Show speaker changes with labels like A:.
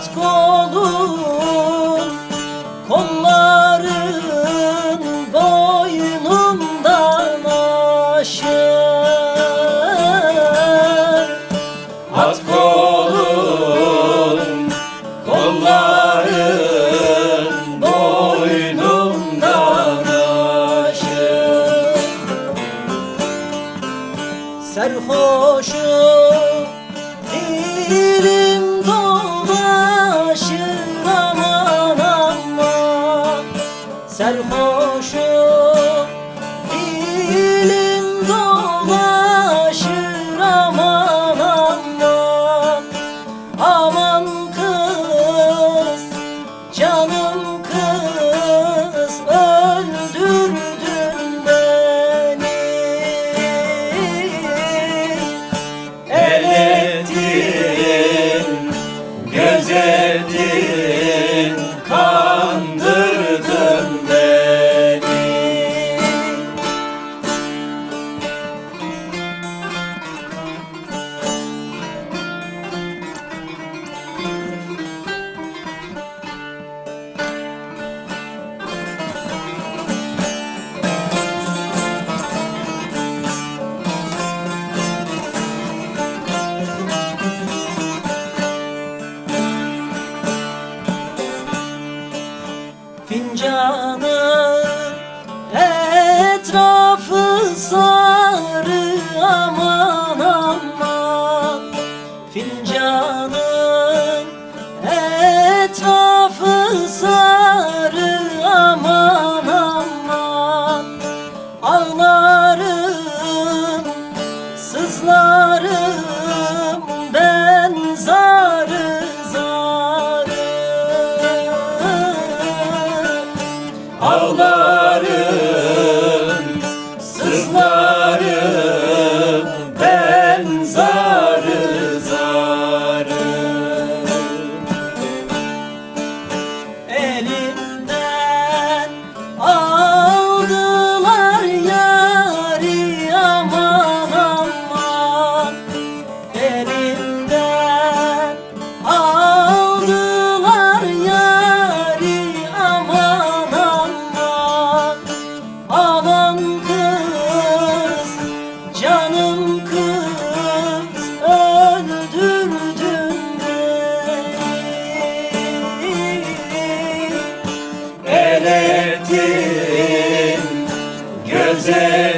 A: At kolun kolların boynundan aşır At kolun kolların boynundan aşır Serhoşum Serhoşum dilim dolaşır aman aman. Aman kız canım kız öldürdün beni. El ettin Fincanın etrafı sarı aman aman. Fincanın etrafı sarı aman aman. Ağlarım sızlarım Cennet'in gözeli